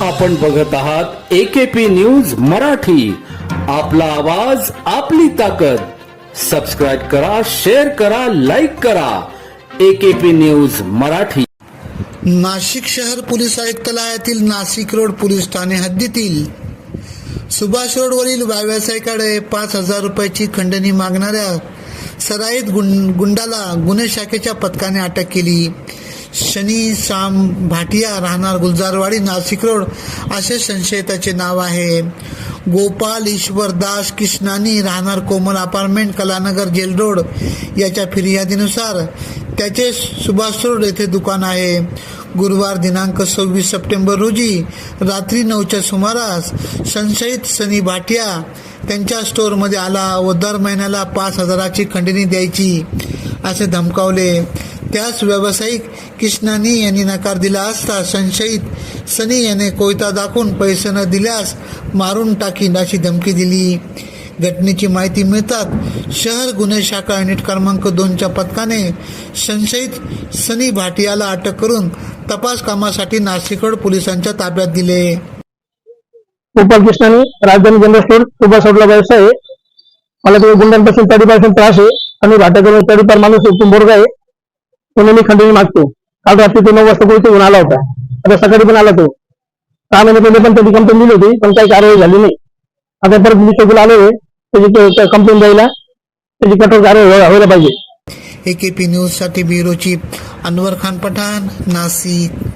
आपण बघत आहात एकेपी न्यूज मराठी. आपला आवाज आपली ताकद. सबस्क्राईब करा शेअर करा लाईक करा. AKP news Marathi. नाशिक शहर पोलीस आयुक्तालयातील नाशिक रोड पोलीस ठाणे हद्दीतील सुभाष रोडवरील व्यावसायिकाकडे पाच हजार रुपयाची खंडणी मागणाऱ्या सराईत गुंड गुंडाला गुन्हे शाखेच्या पथकाने अटक केली. शनी साम भाटिया राहणार गुलजारवाडी नाशिक रोड. असे संशयिताचे नाव आहे. गोपाल ईश्वर दास कृष्णानी राहणार Komal apartment Kalanagar jail road. याच्या फिर्यादीनुसार त्याचे सुभाष रोड येथे दुकान आहे. गुरुवार दिनांक सव्वीस सप्टेंबर रोजी रात्री नऊच्या सुमारास संशयित सनी भाटिया त्यांच्या स्टोअरमध्ये आला व दर महिन्याला पाच हजाराची खंडणी द्यायची. असे धमकावले. त्यास व्यावसायिक कृष्णाने यांनी नकार दिला असता संशयित सनी याने कोयता दाखवून पैसे न दिल्यास मारून टाकीन अशी धमकी दिली. घटनेची माहिती मिळतात शहर गुन्हे शाखा युनिट क्रमांक दोनच्या पथकाने संशयित सनी भाटियाला अटक करून तपास कामासाठी नाशिकड पोलिसांच्या ताब्यात दिले. गोपाल कृष्णाने राजधानी जनरल स्टोर सुभाष रोडला व्यवसाय आहे. मला तुम्ही गुंडांपासून तडीपासून त्रास आहे. आणि भाट्याकडे तडीपार माणूस एकदम बोरगा आहे. म्हणून मी खंडणी मागतो. काल रात्री तो नऊ वाजता कोणी येऊन आला होता. आता सकाळी पण आला तो. सहा महिने पहिले पण त्याची कंप्लेंट दिली होती पण काही कारवाई झाली नाही. आता परत मी चौकीला आलो त्याची कंप्लेंट द्यायला. त्याची कठोर कारवाई व्हायला पाहिजे. ए के पी न्यूजसाठी ब्युरो चीफ अनवर खान पठाण नाशिक